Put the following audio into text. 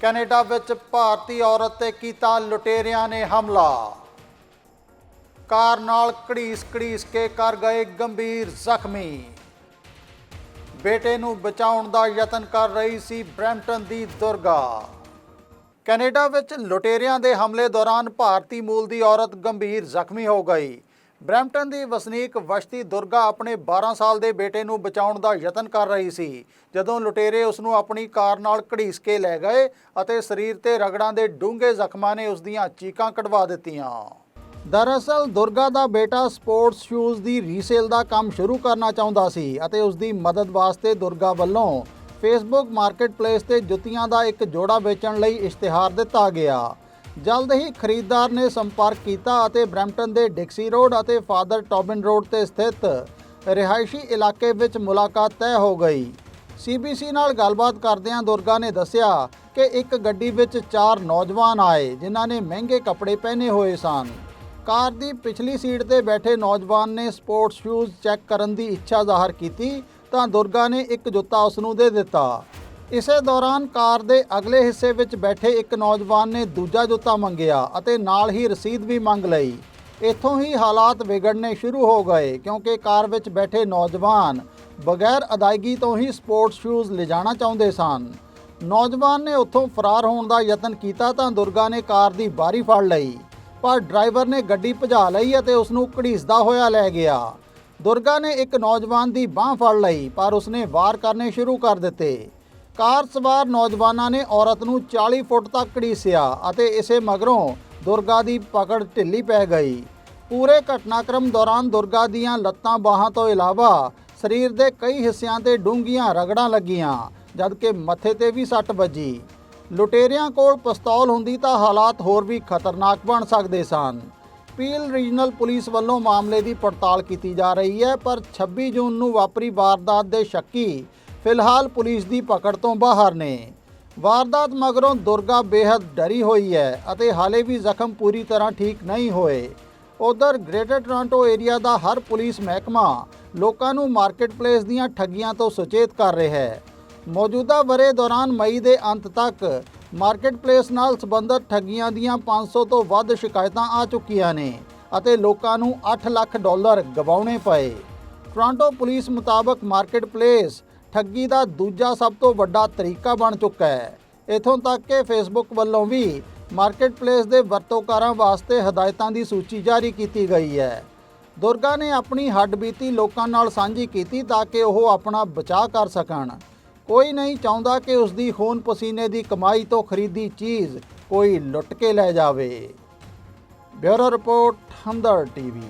Canada ਵਿੱਚ ਭਾਰਤੀ ਔਰਤ ਤੇ ਕੀਤਾ ਲੁਟੇਰਿਆਂ ਨੇ ਹਮਲਾ। ਕਾਰ ਨਾਲ ਘੜੀਸ ਘੜੀਸ ਕੇ ਕਰ ਗਏ ਗੰਭੀਰ ਜ਼ਖਮੀ। ਬੇਟੇ ਨੂੰ ਬਚਾਉਣ ਦਾ ਯਤਨ ਕਰ ਰਹੀ ਸੀ ਬ੍ਰੈਂਪਟਨ ਦੀ ਦੁਰਗਾ। ਕੈਨੇਡਾ ਵਿੱਚ ਲੁਟੇਰਿਆਂ ਦੇ ਹਮਲੇ ਦੌਰਾਨ ਭਾਰਤੀ ਮੂਲ ਦੀ ਔਰਤ ਗੰਭੀਰ ਜ਼ਖਮੀ ਹੋ ਗਈ। ਬ੍ਰੈਂਪਟਨ ਦੀ ਵਸਨੀਕ ਵਸ਼ਤੀ ਦੁਰਗਾ ਆਪਣੇ 12 ਸਾਲ ਦੇ ਬੇਟੇ ਨੂੰ ਬਚਾਉਣ ਦਾ ਯਤਨ ਕਰ ਰਹੀ ਸੀ। ਜਦੋਂ ਲੁਟੇਰੇ ਉਸ ਨੂੰ ਆਪਣੀ ਕਾਰ ਨਾਲ ਘੜੀਸ ਕੇ ਲੈ ਗਏ ਅਤੇ ਸਰੀਰ ਤੇ ਰਗੜਾਂ ਦੇ ਡੂੰਘੇ ਜ਼ਖਮਾਂ ਨੇ ਉਸ ਦੀਆਂ ਚੀਕਾਂ ਕਢਵਾ ਦਿੱਤੀਆਂ। ਦਰਅਸਲ, ਦੁਰਗਾ ਦਾ ਬੇਟਾ ਸਪੋਰਟਸ ਸ਼ੂਜ਼ ਦੀ ਰੀਸੇਲ ਦਾ ਕੰਮ ਸ਼ੁਰੂ ਕਰਨਾ ਚਾਹੁੰਦਾ ਸੀ ਅਤੇ ਉਸ ਦੀ ਮਦਦ ਵਾਸਤੇ ਦੁਰਗਾ ਵੱਲੋਂ ਫੇਸਬੁੱਕ ਮਾਰਕੀਟਪਲੇਸ ਤੇ ਜੁੱਤੀਆਂ ਦਾ ਇੱਕ ਜੋੜਾ ਵੇਚਣ ਲਈ ਇਸ਼ਤਿਹਾਰ ਦਿੱਤਾ ਗਿਆ। ਜਲਦ ਹੀ ਖਰੀਦਦਾਰ ਨੇ ਸੰਪਰਕ ਕੀਤਾ ਅਤੇ ਬ੍ਰੈਂਪਟਨ ਦੇ ਡਿਕਸੀ ਰੋਡ ਅਤੇ ਫਾਦਰ ਟੌਬਿਨ ਰੋਡ ਤੇ ਸਥਿਤ ਰਿਹਾਇਸ਼ੀ ਇਲਾਕੇ ਵਿੱਚ ਮੁਲਾਕਾਤ ਤੈਅ ਹੋ ਗਈ। ਸੀਬੀਸੀ ਨਾਲ ਗੱਲਬਾਤ ਕਰਦਿਆਂ ਦੁਰਗਾ ਨੇ ਦੱਸਿਆ ਕਿ ਇੱਕ ਗੱਡੀ ਵਿੱਚ ਚਾਰ ਨੌਜਵਾਨ ਆਏ, ਜਿਨ੍ਹਾਂ ਨੇ ਮਹਿੰਗੇ ਕੱਪੜੇ ਪਹਿਨੇ ਹੋਏ ਸਨ। ਕਾਰ ਦੀ ਪਿਛਲੀ ਸੀਟ ਤੇ ਬੈਠੇ ਨੌਜਵਾਨ ਨੇ ਸਪੋਰਟਸ ਸ਼ੂਜ਼ ਚੈੱਕ ਕਰਨ ਦੀ ਇੱਛਾ ਜ਼ਾਹਰ ਕੀਤੀ ਤਾਂ ਦੁਰਗਾ ਨੇ ਇੱਕ ਜੁੱਤਾ ਉਸ ਨੂੰ ਦੇ ਦਿੱਤਾ। ਇਸੇ ਦੌਰਾਨ ਕਾਰ ਦੇ ਅਗਲੇ ਹਿੱਸੇ ਵਿੱਚ ਬੈਠੇ ਇੱਕ ਨੌਜਵਾਨ ਨੇ ਦੂਜਾ ਜੁੱਤਾ ਮੰਗਿਆ ਅਤੇ ਨਾਲ ਹੀ ਰਸੀਦ ਵੀ ਮੰਗ ਲਈ। ਇੱਥੋਂ ਹੀ ਹਾਲਾਤ ਵਿਗੜਨੇ ਸ਼ੁਰੂ ਹੋ ਗਏ ਕਿਉਂਕਿ ਕਾਰ ਵਿੱਚ ਬੈਠੇ ਨੌਜਵਾਨ ਬਗੈਰ ਅਦਾਇਗੀ ਤੋਂ ਹੀ ਸਪੋਰਟਸ ਸ਼ੂਜ਼ ਲਿਜਾਣਾ ਚਾਹੁੰਦੇ ਸਨ। ਨੌਜਵਾਨ ਨੇ ਉੱਥੋਂ ਫਰਾਰ ਹੋਣ ਦਾ ਯਤਨ ਕੀਤਾ ਤਾਂ ਦੁਰਗਾ ਨੇ ਕਾਰ ਦੀ ਬਾਰੀ ਫੜ ਲਈ, ਪਰ ਡਰਾਈਵਰ ਨੇ ਗੱਡੀ ਭਜਾ ਲਈ ਅਤੇ ਉਸ ਨੂੰ ਘੜੀਸਦਾ ਹੋਇਆ ਲੈ ਗਿਆ। ਦੁਰਗਾ ਨੇ ਇੱਕ ਨੌਜਵਾਨ ਦੀ ਬਾਹ ਫੜ ਲਈ, ਪਰ ਉਸਨੇ ਵਾਰ ਕਰਨੇ ਸ਼ੁਰੂ ਕਰ ਦਿੱਤੇ। ਕਾਰ ਸਵਾਰ ਨੌਜਵਾਨਾਂ ਨੇ ਔਰਤ ਨੂੰ 40 ਫੁੱਟ ਤੱਕ ਘੜੀਸਿਆ ਅਤੇ ਇਸੇ ਮਗਰੋਂ ਦੁਰਗਾ ਦੀ ਪਕੜ ਢਿੱਲੀ ਪੈ ਗਈ। ਪੂਰੇ ਘਟਨਾਕ੍ਰਮ ਦੌਰਾਨ ਦੁਰਗਾ ਦੀਆਂ ਲੱਤਾਂ ਬਾਹਾਂ ਤੋਂ ਇਲਾਵਾ ਸਰੀਰ ਦੇ ਕਈ ਹਿੱਸਿਆਂ ਤੇ ਡੂੰਘੀਆਂ ਰਗੜਾਂ ਲੱਗੀਆਂ, ਜਦਕਿ ਮੱਥੇ ਤੇ ਵੀ ਸੱਟ ਵੱਜੀ। ਲੁਟੇਰਿਆਂ ਕੋਲ ਪਿਸਤੌਲ ਹੁੰਦੀ ਤਾਂ ਹਾਲਾਤ ਹੋਰ ਵੀ ਖਤਰਨਾਕ ਬਣ ਸਕਦੇ ਸਨ। ਪੀਲ ਰੀਜਨਲ ਪੁਲਿਸ ਵੱਲੋਂ ਮਾਮਲੇ ਦੀ ਪੜਤਾਲ ਕੀਤੀ ਜਾ ਰਹੀ ਹੈ, ਪਰ 26 ਜੂਨ ਨੂੰ ਵਾਪਰੀ ਵਾਰਦਾਤ ਦੇ ਸ਼ੱਕੀ ਫਿਲਹਾਲ ਪੁਲਿਸ ਦੀ ਪਕੜ ਤੋਂ ਬਾਹਰ ਨੇ। ਵਾਰਦਾਤ ਮਗਰੋਂ ਦੁਰਗਾ ਬੇहद ਡਰੀ ਹੋਈ ਹੈ ਅਤੇ ਹਾਲੇ ਵੀ ਜ਼ਖਮ ਪੂਰੀ ਤਰ੍ਹਾਂ ਠੀਕ ਨਹੀਂ ਹੋਏ। ਉਧਰ ਗ੍ਰੇਟਰ ਟੋਰਾਂਟੋ ਏਰੀਆ ਦਾ ਹਰ ਪੁਲਿਸ ਮਹਿਕਮਾ ਲੋਕਾਂ ਨੂੰ ਮਾਰਕੀਟ ਪਲੇਸ ਦੀਆਂ ਠੱਗੀਆਂ ਤੋਂ ਸੁਚੇਤ ਕਰ ਰਿਹਾ ਹੈ। ਮੌਜੂਦਾ ਬਰੇ ਦੌਰਾਨ ਮਈ ਦੇ ਅੰਤ ਤੱਕ ਮਾਰਕੀਟ ਪਲੇਸ ਨਾਲ ਸੰਬੰਧਿਤ ਠੱਗੀਆਂ ਦੀਆਂ 500 ਤੋਂ ਵੱਧ ਸ਼ਿਕਾਇਤਾਂ ਆ ਚੁੱਕੀਆਂ ਨੇ ਅਤੇ ਲੋਕਾਂ ਨੂੰ 8 ਲੱਖ ਡਾਲਰ ਗਵਾਉਣੇ ਪਏ। ਟੋਰਾਂਟੋ ਪੁਲਿਸ ਮੁਤਾਬਕ ਮਾਰਕੀਟ ਪਲੇਸ ਠੱਗੀ ਦਾ ਦੂਜਾ ਸਭ ਤੋਂ ਵੱਡਾ ਤਰੀਕਾ ਬਣ ਚੁੱਕਾ ਹੈ। ਇਥੋਂ ਤੱਕ ਕਿ ਫੇਸਬੁੱਕ ਵੱਲੋਂ ਵੀ ਮਾਰਕੀਟਪਲੇਸ ਦੇ ਵਰਤੋਂਕਾਰਾਂ ਵਾਸਤੇ ਹਦਾਇਤਾਂ ਦੀ ਸੂਚੀ ਜਾਰੀ ਕੀਤੀ ਗਈ ਹੈ। ਦੁਰਗਾ ਨੇ ਆਪਣੀ ਹੱਡਬੀਤੀ ਲੋਕਾਂ ਨਾਲ ਸਾਂਝੀ ਕੀਤੀ ਤਾਂ ਕਿ ਉਹ ਆਪਣਾ ਬਚਾਅ ਕਰ ਸਕਣ। ਕੋਈ ਨਹੀਂ ਚਾਹੁੰਦਾ ਕਿ ਉਸ ਦੀ ਖੂਨ ਪਸੀਨੇ ਦੀ ਕਮਾਈ ਤੋਂ ਖਰੀਦੀ ਚੀਜ਼ ਕੋਈ ਲੁੱਟ ਕੇ ਲੈ ਜਾਵੇ। Bureau report, Hamdard TV.